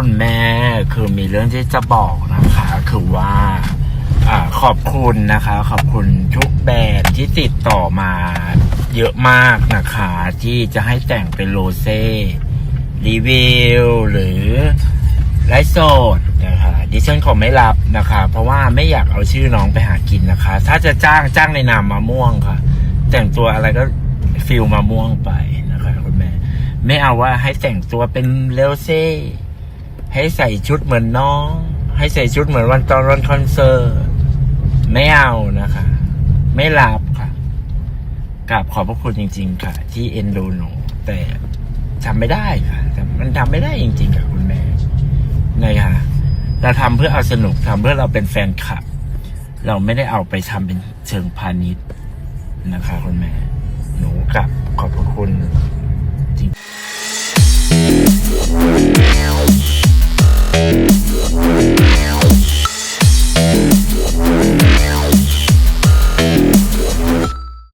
คุณแม่คือมีเรื่องที่จะบอกนะคะ คือว่าอขอบคุณนะคะ ขอบคุณทุกแบรนด์ที่ติดต่อมาเยอะมากนะคะ ที่จะให้แต่งเป็นโรเซ่รีวิวหรือไลฟ์สดนะคะดิฉันขอไม่รับนะคะ เพราะว่าไม่อยากเอาชื่อน้องไปหากินนะคะ ถ้าจะจ้างจ้างในนามมะม่วงค่ะ แต่งตัวอะไรก็ฟิลมะม่วงไปนะคะคุณแม่ ไม่เอาว่าให้แต่งตัวเป็นเลวเซ่ ให้ใส่ชุดเหมือนน้อง ให้ใส่ชุดเหมือนวันตอนวันคอนเสิร์ตไม่เอานะคะ ไม่รับค่ะกราบขอบพระคุณจริง ๆ ค่ะ ที่เอ็นดูหนูแต่ทำไม่ได้ค่ะแต่มันทำไม่ได้จริง ๆ ค่ะคุณแม่นะคะเราทำเพื่อเอาสนุกทำเพื่อเราเป็นแฟนคลับ เราไม่ได้เอาไปทำเป็นเชิงพาณิชย์นะคะคุณแม่หนูกลับขอบคุณ